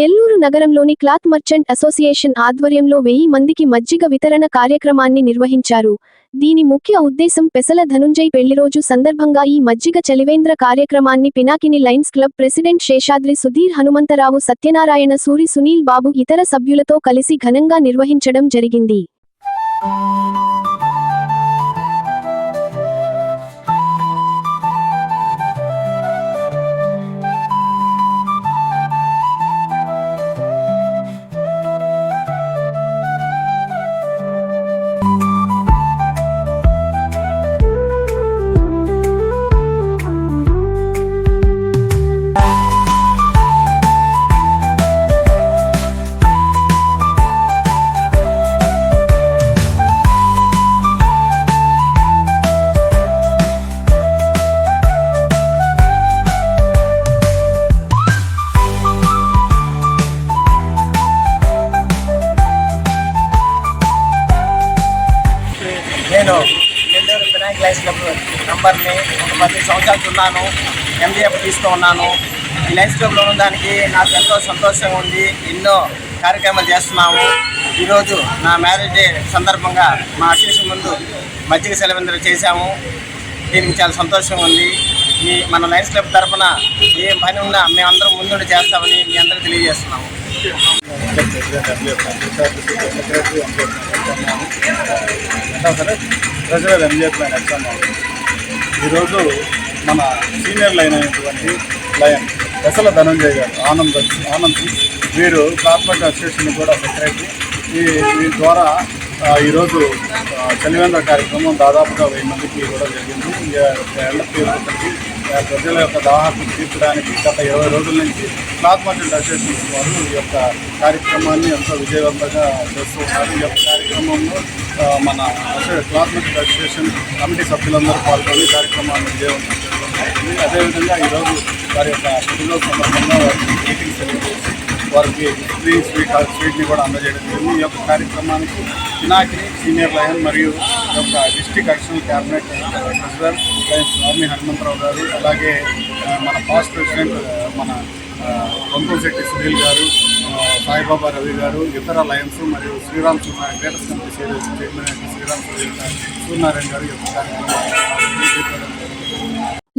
నెల్లూరు నగరంలోని cloth merchant association ఆధ్వర్యంలో వెయ్యి మందికి మజ్జిగ వితరణ కార్యక్రమాన్ని నిర్వహించారు. దీని ముఖ్య ఉద్దేశం పెసల ధనుంజయ్ పెళ్ళిరోజు సందర్భంగా ఈ మజ్జిగ చలివేంద్ర కార్యక్రమాన్ని Pinakini lions club president Seshadri Sudhir Hanumantharao Satyanarayana Suri Sunil Babu ఇతర సభ్యులతో కలిసి ఘనంగా నిర్వహించడం జరిగింది. నేను నెల్లూరు వినాయక లైన్స్ క్లబ్ నంబర్ని ఒక పది సంవత్సరాలు ఉన్నాను ఎంబీఎఫ్ తీస్తూ ఉన్నాను. ఈ లైన్స్ క్లబ్లో ఉన్నదానికి నాకు ఎంతో సంతోషంగా ఉంది. ఎన్నో కార్యక్రమాలు చేస్తున్నాము. ఈరోజు నా మ్యారేజ్ డే సందర్భంగా మా అసోసియేషన్ ముందు మజ్జిగ సెలవిందరు చేశాము. దీనికి చాలా సంతోషంగా ఉంది. ఈ మన లైన్స్ క్లబ్ తరఫున ఏ పని ఉన్నా మేమందరం ముందుండి చేస్తామని మీ అందరికీ తెలియజేస్తున్నాము. ట్రెజరర్ ఎంజేఎఫ్ లైన్ ఎగ్జామ్ ఈరోజు మన సీనియర్ లైన్ అయినటువంటి లయన్ దశల ధనంజయ్ గారు ఆనంద్ ఆనంద్ వీరు కార్పొరేట్ అసోసియేషన్ కూడా సెక్రటరీ ఈ వీరి ద్వారా ఈరోజు చలివేంద్ర కార్యక్రమం దాదాపుగా వెయ్యి మందికి కూడా జరిగింది ఈ ప్రజల యొక్క దాహాన్ని తీర్చడానికి గత ఇరవై రోజుల నుంచి క్లాత్ మార్కెట్ అసోసియేషన్ వారు ఈ యొక్క కార్యక్రమాన్ని ఎంతో విజయవంతంగా చేస్తూ ఉన్నారు. ఈ యొక్క కార్యక్రమంలో మన క్లాత్ మార్కెట్ అసోసియేషన్ కమిటీ సభ్యులందరూ పాల్గొని కార్యక్రమాన్ని విజయవంతం చేస్తుంది అదేవిధంగా ఈరోజు వారి యొక్క పుట్టినరోజు సందర్భంగా వారికి మీటింగ్ తెలియజేసి వారికి హిస్టరీ స్వీట్ స్వీట్ని కూడా అందజేయడం జరిగింది. ఈ యొక్క కార్యక్రమానికి పినాకిని సీనియర్ లయన్ మరియు ఈ యొక్క district additional cabinet treasurer lion Swami Hanumantharao గారు అలాగే మన పాస్ట్ ప్రెసిడెంట్ మన శెట్టి సునీల్ గారు సాయిబాబా రవి గారు ఇతర లయన్స్ మరియు Sriram Suryanarayana greaters company chairman Sriram Suryanarayana గారు యొక్క కార్యక్రమం